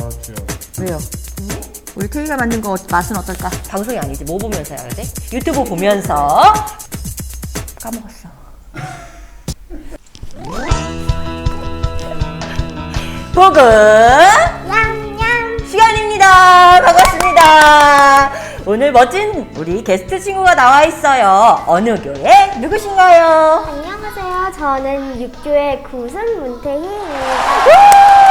아 귀여워. 왜요? 우리 케이가 만든 거 맛은 어떨까? 방송이 아니지. 뭐 보면서 해야 돼? 유튜브 보면서. 까먹었어. 냥냥 시간입니다. 반갑습니다. 오늘 멋진 우리 게스트 친구가 나와 있어요. 어느 교회 누구신가요? 안녕하세요 저는 육교의 구순 문태희입니다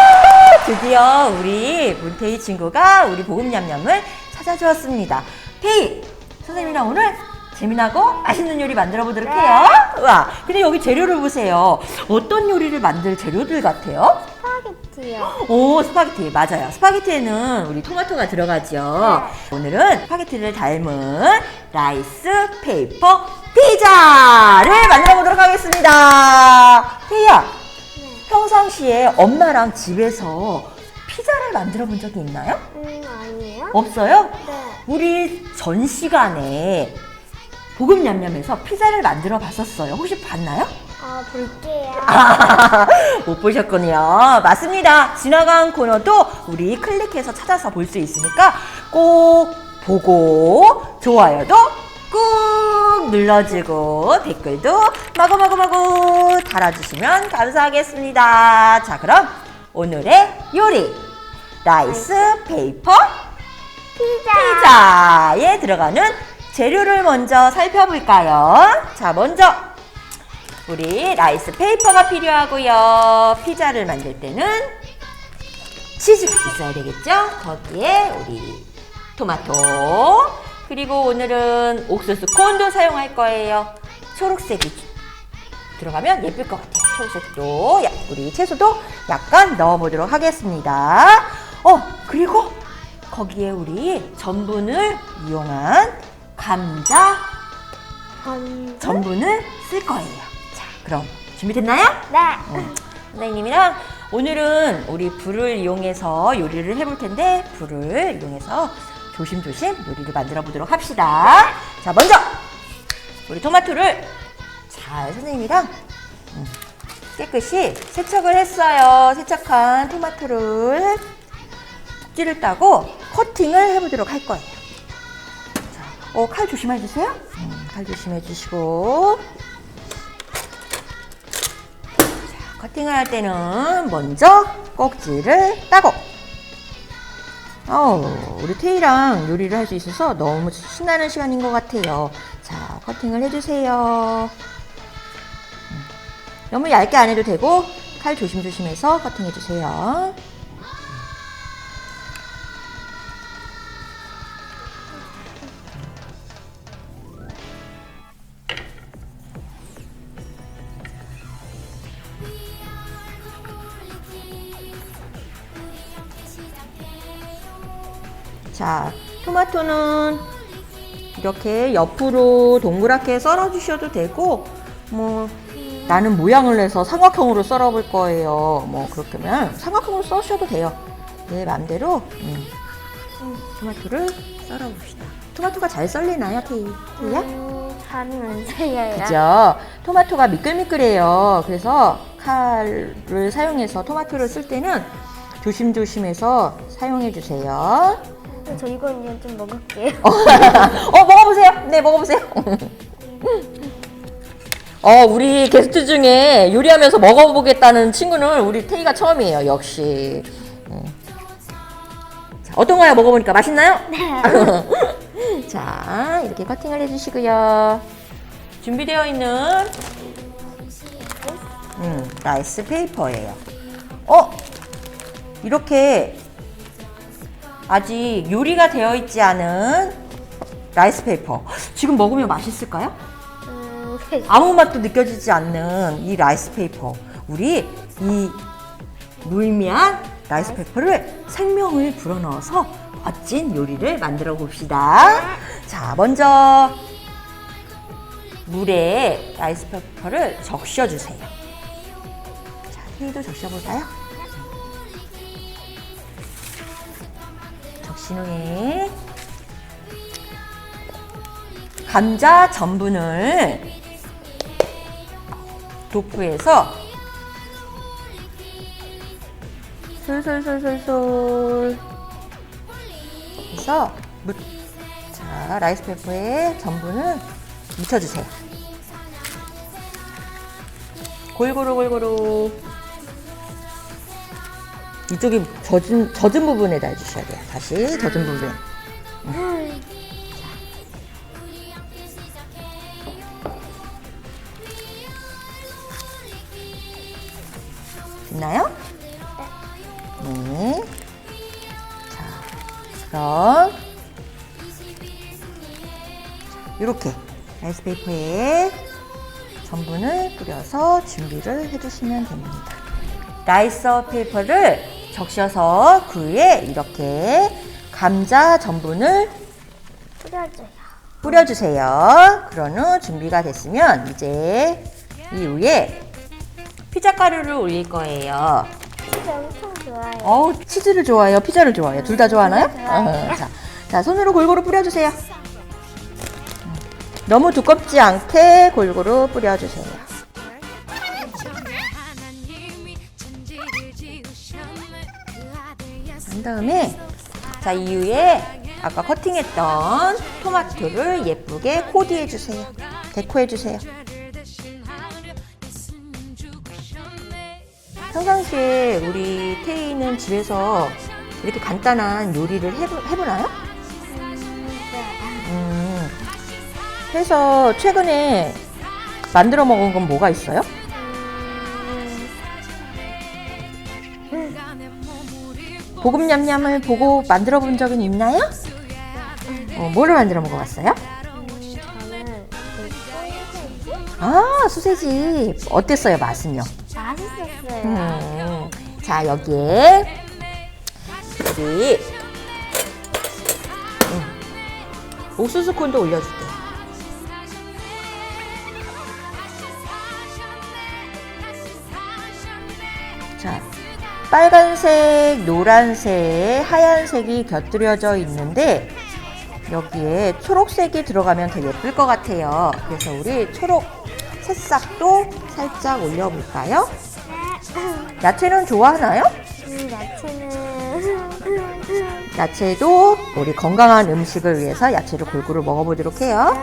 드디어 우리 문태희 친구가 우리 보금냠냠을 찾아주었습니다. 태희 선생님이랑 오늘 재미나고 맛있는 요리 만들어 보도록 해요. 와, 근데 여기 재료를 보세요. 어떤 요리를 만들 재료들 같아요? 스파게티요 오, 스파게티. 맞아요. 스파게티에는 우리 토마토가 들어가죠. 오늘은 스파게티를 닮은 라이스 페이퍼 피자를 만들어 보도록 하겠습니다. 태희야, 평상시에 엄마랑 집에서 피자를 만들어 본 적이 있나요? 음 아니에요? 없어요? 네 우리 전 시간에 보금 냠냠에서 피자를 만들어 봤었어요. 혹시 봤나요? 어, 볼게요 아, 못 보셨군요. 맞습니다. 지나간 코너도 우리 클릭해서 찾아서 볼 수 있으니까 꼭 보고 좋아요도 꾹 눌러주고 댓글도 마구마구마구 달아주시면 감사하겠습니다. 자, 그럼 오늘의 요리 라이스 페이퍼 피자 피자에 들어가는 재료를 먼저 살펴볼까요? 자, 먼저 우리 라이스 페이퍼가 필요하고요. 피자를 만들 때는 치즈가 있어야 되겠죠? 거기에 우리 토마토 그리고 오늘은 옥수수 콘도 사용할 거예요. 초록색이 들어가면 예쁠 것 같아요. 초록색도 야, 우리 채소도 약간 넣어보도록 하겠습니다. 어 그리고 거기에 우리 전분을 이용한 감자 전... 전분을 쓸 거예요. 자, 그럼 준비됐나요? 네 음, 선생님이랑 오늘은 우리 불을 이용해서 요리를 해볼 텐데 불을 이용해서 조심조심 요리를 만들어 보도록 합시다. 자, 먼저 우리 토마토를 잘 선생님이랑 음, 깨끗이 세척을 했어요. 세척한 토마토를 꼭지를 따고 커팅을 해보도록 할 거예요. 자, 어, 칼 조심해 주세요. 음, 칼 조심해 주시고. 자, 커팅을 할 때는 먼저 꼭지를 따고. 어우, 우리 테이랑 요리를 할 수 있어서 너무 신나는 시간인 것 같아요. 자, 커팅을 해주세요. 음, 너무 얇게 안 해도 되고, 칼 조심조심해서 커팅해주세요. 자, 토마토는 이렇게 옆으로 동그랗게 썰어 주셔도 되고, 뭐, 나는 모양을 내서 삼각형으로 썰어 볼 거예요. 뭐, 그렇게면 삼각형으로 써주셔도 돼요. 내 맘대로, 음, 토마토를 썰어 봅시다. 토마토가 잘 썰리나요, 테이? 테이야? 음, 잘은 안 살려요 그죠? 토마토가 미끌미끌해요. 그래서 칼을 사용해서 토마토를 쓸 때는 조심조심해서 사용해 주세요. 저 이건 그냥 좀 먹을게요 어, 어, 먹어보세요. 네, 먹어보세요. 어, 우리 게스트 중에 요리하면서 먹어보겠다는 친구는 우리 태희가 처음이에요. 역시. 음. 자, 어떤가요? 먹어보니까 맛있나요? 네 자, 이렇게 커팅을 해주시고요. 준비되어 있는 음, 라이스 페이퍼예요. 어, 이렇게 아직 요리가 되어 있지 않은 라이스 페이퍼. 지금 먹으면 맛있을까요? 음, 아무 맛도 느껴지지 않는 이 라이스 페이퍼. 우리 이 무의미한 라이스 페이퍼를 생명을 불어넣어서 멋진 요리를 만들어 봅시다. 자, 먼저 물에 라이스 페이퍼를 적셔 주세요. 자, 테이도 적셔 볼까요? 후에 감자 전분을 도프해서 솔솔솔솔솔. 그래서 묻, 자 라이스 페이퍼에 전분을 묻혀주세요. 골고루 골고루. 이쪽이 젖은 젖은 부분에다 해주셔야 돼요. 다시 젖은 부분. 됐나요? 네. 자, 그럼 이렇게 라이스페이퍼에 전분을 뿌려서 준비를 해주시면 됩니다. 라이스 페이퍼를 적셔서 그 위에 이렇게 감자 전분을 뿌려줘요. 뿌려주세요. 그런 후 준비가 됐으면 이제 이 위에 피자 가루를 올릴 거예요. 진짜 엄청 좋아요. 어우, 치즈를 좋아해요? 피자를 좋아해요? 둘 다 좋아하나요? 좋아해요. 어, 자, 자, 손으로 골고루 뿌려주세요. 음, 너무 두껍지 않게 골고루 뿌려주세요. 다음에 자 이후에 아까 커팅했던 토마토를 예쁘게 코디해 주세요. 데코해 주세요. 평상시에 우리 태희는 집에서 이렇게 간단한 요리를 해보, 해보나요? 음, 그래서 최근에 만들어 먹은 건 뭐가 있어요? 음, 고급 냠냠을 보고 만들어 본 적은 있나요? 어, 뭐를 만들어 먹어봤어요? 음, 저는 그 소세지 아, 소세지. 어땠어요, 맛은요? 맛있었어요. 음, 자, 여기에 여기 음, 옥수수 콘도 올려줄게 빨간색, 노란색, 하얀색이 곁들여져 있는데 여기에 초록색이 들어가면 더 예쁠 것 같아요. 그래서 우리 초록 새싹도 살짝 올려볼까요? 야채는 좋아하나요? 음, 야채는 야채도 우리 건강한 음식을 위해서 야채를 골고루 먹어보도록 해요.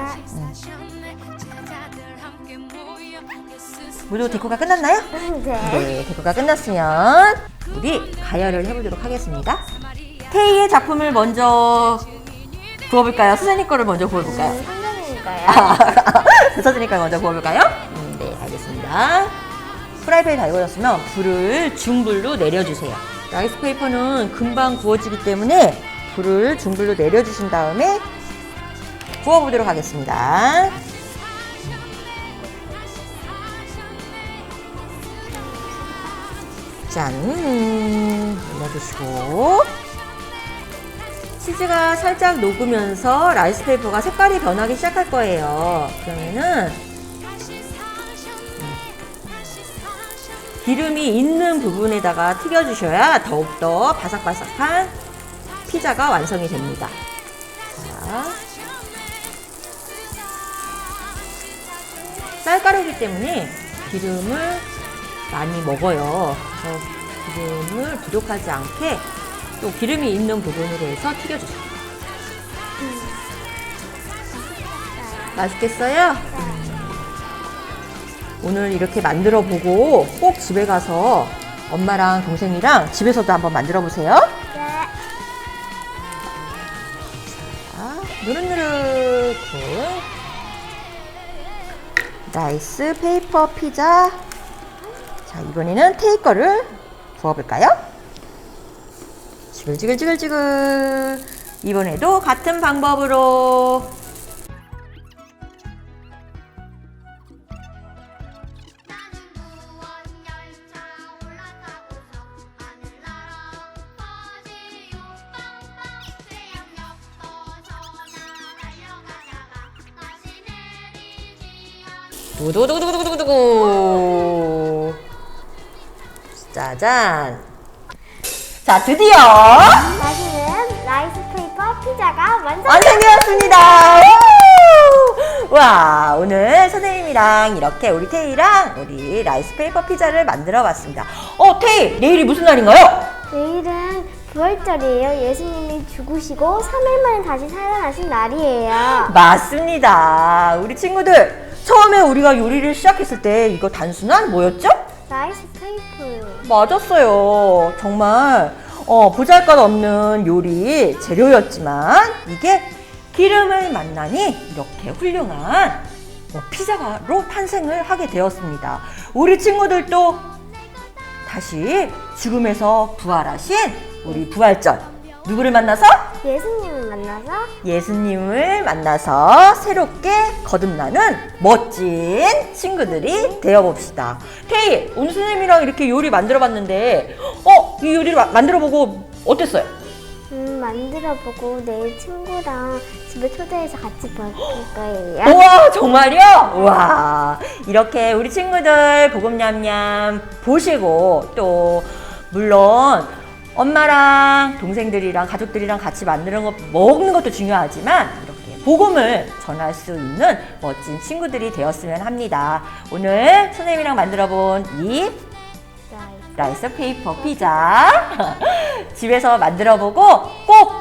모두 데코가 끝났나요? 네. 네, 데코가 끝났으면 우리 가열을 해보도록 하겠습니다. 테이의 작품을 먼저 부어볼까요? 수세님 거를 먼저? 음, 선생님인가요? 부서지니까 그 먼저 구워볼까요? 음, 네, 알겠습니다. 프라이팬이 다 익어졌으면 불을 중불로 내려주세요. 라이스 페이퍼는 금방 구워지기 때문에 불을 중불로 내려주신 다음에 구워보도록 하겠습니다. 짠! 올려주시고 치즈가 살짝 녹으면서 라이스 페이퍼가 색깔이 변하기 시작할 거예요. 그러면은 음, 기름이 있는 부분에다가 튀겨주셔야 더욱더 바삭바삭한 피자가 완성이 됩니다. 자, 쌀가루이기 때문에 기름을 많이 먹어요. 그래서 기름을 부족하지 않게 또 기름이 있는 부분으로 해서 튀겨주세요. 맛있겠어요? 음. 오늘 이렇게 만들어 보고 꼭 집에 가서 엄마랑 동생이랑 집에서도 한번 만들어 보세요. 네. 자, 노릇노릇 군 라이스 페이퍼 피자. 자, 이번에는 테이 거를 부어볼까요? 지글지글지글지글. 이번에도 같은 방법으로 두두두두두두두두. 짜잔. 자, 드디어 맛있는 라이스 페이퍼 피자가 완성. 완성되었습니다. 우! 와, 오늘 선생님이랑 이렇게 우리 테이랑 우리 라이스 페이퍼 피자를 만들어 봤습니다. 어, 테이, 내일이 무슨 날인가요? 내일은 부활절이에요. 예수님이 죽으시고 3일 만에 다시 살아나신 날이에요. 맞습니다. 우리 친구들, 처음에 우리가 요리를 시작했을 때 이거 단순한 뭐였죠? 라이스 페이퍼요. 맞았어요. 정말 어, 보잘것 없는 요리 재료였지만 이게 기름을 만나니 이렇게 훌륭한 어, 피자로 탄생을 하게 되었습니다. 우리 친구들도 다시 죽음에서 부활하신 우리 부활절 누구를 만나서 예수님을 만나서 예수님을 만나서 새롭게 거듭나는 멋진 친구들이 되어봅시다. 태희, 오늘 선생님이랑 이렇게 요리 만들어봤는데, 어, 이 요리를 마- 만들어보고 어땠어요? 음, 만들어보고 내일 친구랑 집에 초대해서 같이 먹을 거예요. 우와, 정말요? 우와, 이렇게 우리 친구들 보금냠냠 보시고 또, 물론, 엄마랑 동생들이랑 가족들이랑 같이 만드는 것, 먹는 것도 중요하지만, 이렇게 복음을 전할 수 있는 멋진 친구들이 되었으면 합니다. 오늘 선생님이랑 만들어 본이 라이스. 페이퍼 피자 집에서 만들어 보고 꼭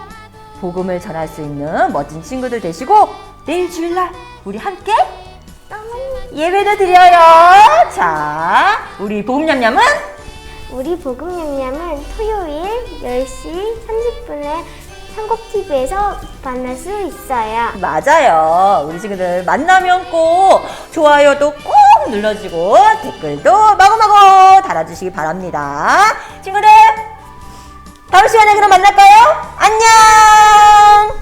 복음을 전할 수 있는 멋진 친구들 되시고 내일 주일날 우리 함께 예배도 드려요. 자, 우리 복음냠냠은 우리 복음 양념은 토요일 10시 30분에 한국TV에서 만날 수 있어요. 맞아요. 우리 친구들 만나면 꼭 좋아요도 꼭 눌러주고 댓글도 마구마구 달아주시기 바랍니다. 친구들, 다음 시간에 그럼 만날까요? 안녕!